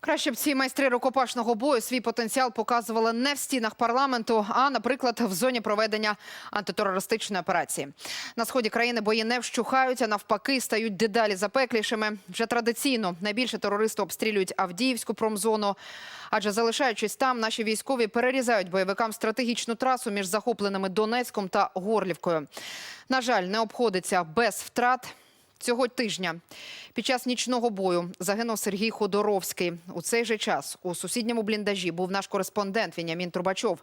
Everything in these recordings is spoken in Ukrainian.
Краще б ці майстри рукопашного бою свій потенціал показували не в стінах парламенту, а, наприклад, в зоні проведення антитерористичної операції. На сході країни бої не вщухають, а навпаки стають дедалі запеклішими. Вже традиційно найбільше терористи обстрілюють Авдіївську промзону. Адже залишаючись там, наші військові перерізають бойовикам стратегічну трасу між захопленими Донецьком та Горлівкою. На жаль, не обходиться без втрат. Цього тижня під час нічного бою загинув Сергій Ходоровський. У цей же час у сусідньому бліндажі був наш кореспондент Вінямін Трубачов.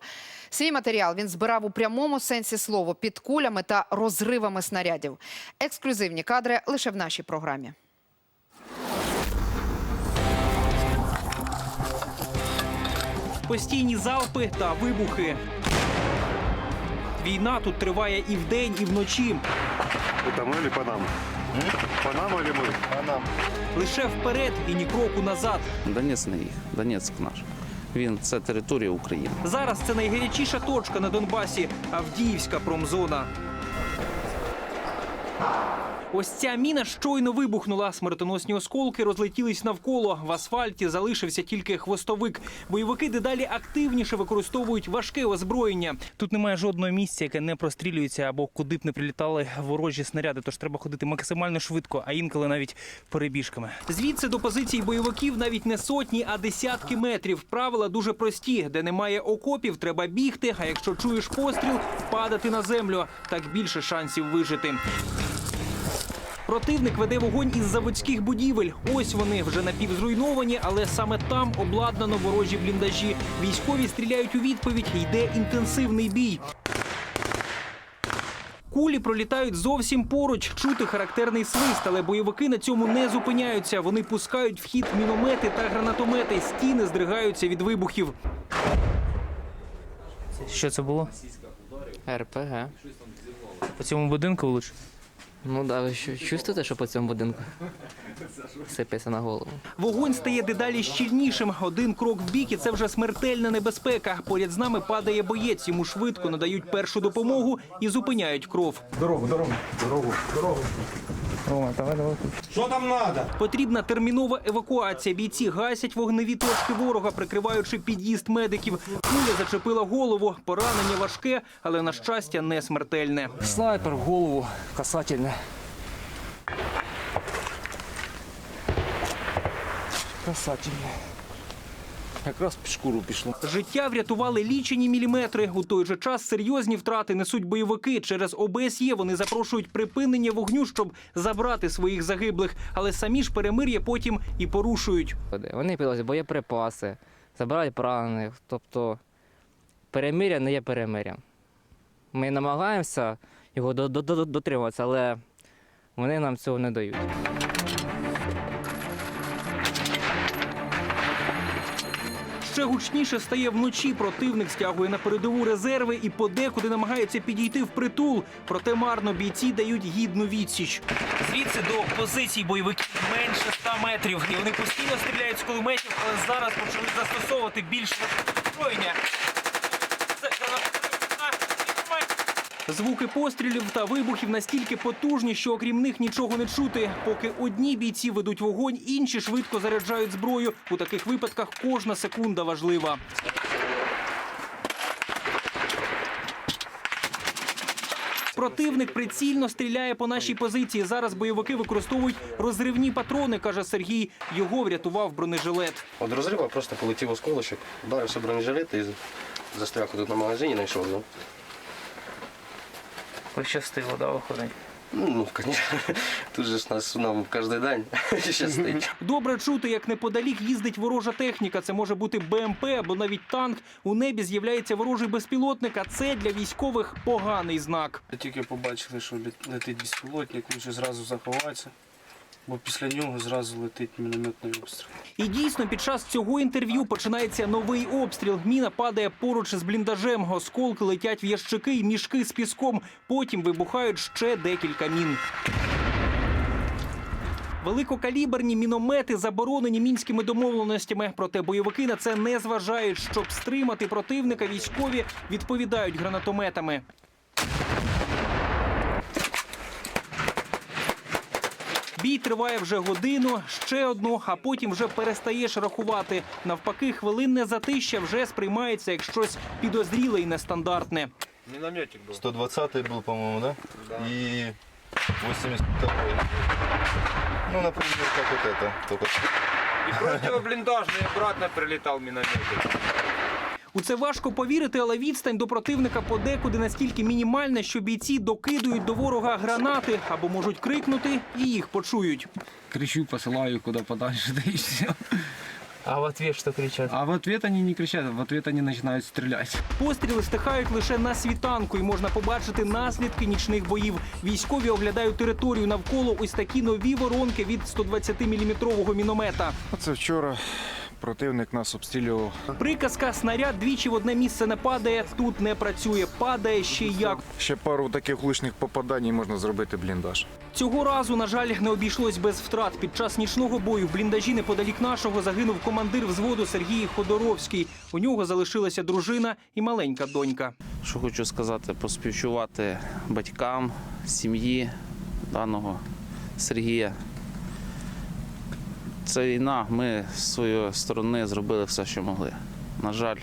Свій матеріал він збирав у прямому сенсі слова під кулями та розривами снарядів. Ексклюзивні кадри лише в нашій програмі. Постійні залпи та вибухи. Війна тут триває і вдень, і вночі. Это мы или Панама? нам или мы? Панама. Лише вперед і ні кроку назад. Донець не їх, Донецьк наш. Він це територія України. Зараз це найгарячіша точка на Донбасі Авдіївська промзона. Ось ця міна щойно вибухнула. Смертоносні осколки розлетілись навколо. В асфальті залишився тільки хвостовик. Бойовики дедалі активніше використовують важке озброєння. Тут немає жодного місця, яке не прострілюється або куди б не прилітали ворожі снаряди. Тож треба ходити максимально швидко, а інколи навіть перебіжками. Звідси до позицій бойовиків навіть не сотні, а десятки метрів. Правила дуже прості: де немає окопів, треба бігти. А якщо чуєш постріл, падати на землю. Так більше шансів вижити. Противник веде вогонь із заводських будівель. Ось вони вже напівзруйновані, але саме там обладнано ворожі бліндажі. Військові стріляють у відповідь. Йде інтенсивний бій. Кулі пролітають зовсім поруч. Чути характерний свист, але бойовики на цьому не зупиняються. Вони пускають в хід міномети та гранатомети. Стіни здригаються від вибухів. Що це було? РПГ. По цьому будинку лише? Ну да, ви що чувствуєте, що по цьому будинку? Сипеться на голову. Вогонь стає дедалі щільнішим. Один крок в бік, і це вже смертельна небезпека. Поряд з нами падає боєць. Йому швидко надають першу допомогу і зупиняють кров. Потрібна термінова евакуація. Бійці гасять вогневі точки ворога, прикриваючи під'їзд медиків. Куля зачепила голову. Поранення важке, але на щастя не смертельне. Снайпер в голову касательне. Касательне. Якраз під шкуру пішло. Життя врятували лічені міліметри. У той же час серйозні втрати несуть бойовики. Через ОБСЄ вони запрошують припинення вогню, щоб забрати своїх загиблих. Але самі ж перемир'я потім і порушують. Вони підвозять боєприпаси, забирають поранених. Тобто перемиря не є перемирям. Ми намагаємося його до- до- до- дотримуватися, але вони нам цього не дають. Ще гучніше стає вночі. Противник стягує на передову резерви і подекуди намагається підійти в притул. Проте марно бійці дають гідну відсіч. Звідси до позицій бойовиків менше 100 метрів. І вони постійно стріляють з кулеметів, але зараз почали застосовувати більш озброєння. Це Звуки пострілів та вибухів настільки потужні, що окрім них нічого не чути. Поки одні бійці ведуть вогонь, інші швидко заряджають зброю. У таких випадках кожна секунда важлива. Противник прицільно стріляє по нашій позиції. Зараз бойовики використовують розривні патрони, каже Сергій. Його врятував бронежилет. От розрива просто полетів осколочок, ударився бронежилет і застряг тут на магазині, знайшов його. Пощастило, да, виходить. Ну, ну, звісно, тут же ж нас нам кожен день щастить. Добре чути, як неподалік їздить ворожа техніка. Це може бути БМП або навіть танк. У небі з'являється ворожий безпілотник, а це для військових поганий знак. Тільки побачили, що лет- летить безпілотник, лучше зразу заховатися, бо після нього зразу летить мінометний обстріл. І дійсно, під час цього інтерв'ю починається новий обстріл. Міна падає поруч з бліндажем. Осколки летять в ящики й мішки з піском. Потім вибухають ще декілька мін. Великокаліберні міномети заборонені мінськими домовленостями. Проте бойовики на це не зважають. Щоб стримати противника, військові відповідають гранатометами. Бій триває вже годину, ще одну, а потім вже перестаєш рахувати. Навпаки, хвилинне затища вже сприймається як щось підозріле і нестандартне. 120 был, по-моему, да? И 82 Ну, например, как вот это. Только И противоблиндажный обратно прилетал минометик. У це важко повірити, але відстань до противника подекуди настільки мінімальна, що бійці докидують до ворога гранати або можуть крикнути і їх почують. Кричу, посылаю куда подальше, да все. А в ответ що кричать? А в ответ они не кричат, в ответ они начинают стрелять. Постріли стихають лише на світанку, і можна побачити наслідки нічних боїв. Військові оглядають територію навколо ось такі нові воронки від 120-мм міномета. Це вчора противник нас обстрілював. Приказка снаряд двічі в одне місце не падає. Тут не працює, падає ще як. Ще пару таких влучних попадань і можна зробити бліндаж. Цього разу, на жаль, не обійшлось без втрат. Під час нічного бою в бліндажі неподалік нашого загинув командир взводу Сергій Ходоровський. У нього залишилася дружина і маленька донька. Що хочу сказати, поспівчувати батькам, сім'ї даного Сергія. Це війна. Ми з своєї сторони зробили все, що могли. На жаль,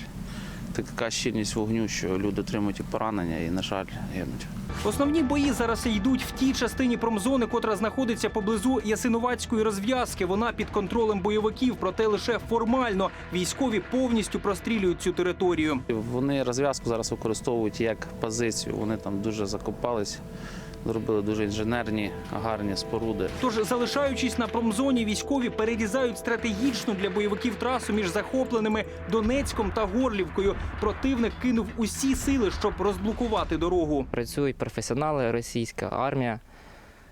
така щільність вогню, що люди отримують і поранення, і, на жаль, гинуть. Основні бої зараз йдуть в тій частині промзони, котра знаходиться поблизу Ясинуватської розв'язки. Вона під контролем бойовиків, проте лише формально військові повністю прострілюють цю територію. Вони розв'язку зараз використовують як позицію. Вони там дуже закопались, зробили дуже інженерні, гарні споруди. Тож, залишаючись на промзоні, військові перерізають стратегічну для бойовиків трасу між захопленими Донецьком та Горлівкою. Противник кинув усі сили, щоб розблокувати дорогу. Працюють професіонали, російська армія.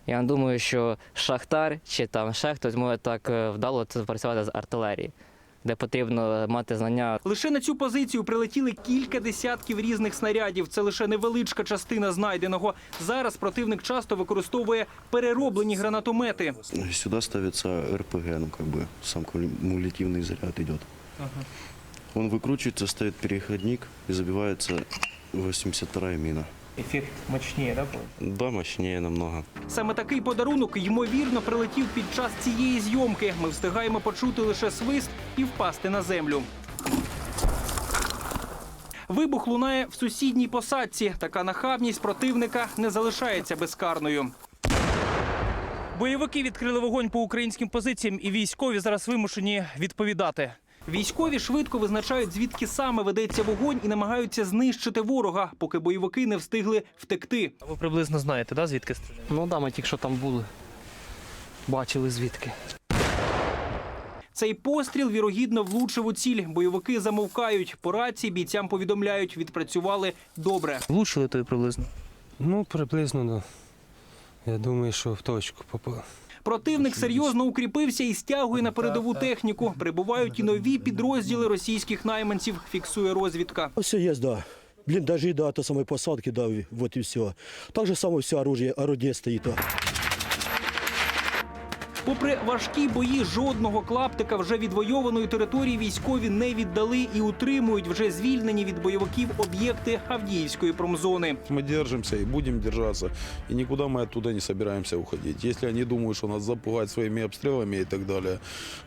Я думаю, що Шахтар чи там ще хтось може так е, вдало це працювати з артилерії, де потрібно мати знання Лише на цю позицію прилетіли кілька десятків різних снарядів. Це лише невеличка частина знайденого. Зараз противник часто використовує перероблені гранатомети. сюда ставится РПГ, ну как бы сам кумулятивный заряд идет. Он выкручивается, ставит переходник и забивается 82-я мина. Ефект мощніше, да? Да, мощнее намного. Саме такий подарунок ймовірно прилетів під час цієї зйомки. Ми встигаємо почути лише свист і впасти на землю. Вибух лунає в сусідній посадці. Така нахабність противника не залишається безкарною. Бойовики відкрили вогонь по українським позиціям, і військові зараз вимушені відповідати. Військові швидко визначають, звідки саме ведеться вогонь, і намагаються знищити ворога, поки бойовики не встигли втекти. Ви приблизно знаєте, да, звідки стріляють? Ну да, ми тільки що там були. Бачили звідки. Цей постріл вірогідно влучив у ціль. Бойовики замовкають. По рації бійцям повідомляють, відпрацювали добре. Влучили то приблизно. Ну, приблизно, да. Я думаю, що в точку попав. Противник серйозно укріпився і стягує на передову техніку. Прибувають і нові підрозділи російських найманців. Фіксує розвідка. Все є, да. Блиндажи, да, то самой посадки, да, вот і все. Так же само все оружие, орудие стоїть. да. Попри важкі бої, жодного клаптика вже відвойованої території військові не віддали і утримують вже звільнені від бойовиків об'єкти Авдіївської промзони. Мы держимся и будем держаться. И никуда мы оттуда не собираемся уходить. Если они думают, что нас запугать своими обстрелами и так далее,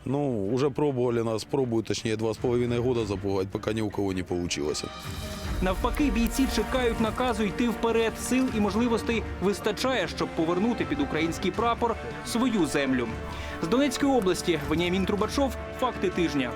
ну, уже пробовали нас, пробуют, точнее, два с половиной года запугать, пока ни у кого не получилось. Навпаки, бійці чекають наказу йти вперед. Сил і можливостей вистачає, щоб повернути під український прапор свою землю. З Донецької області Веніамін Трубачов. Факти тижня.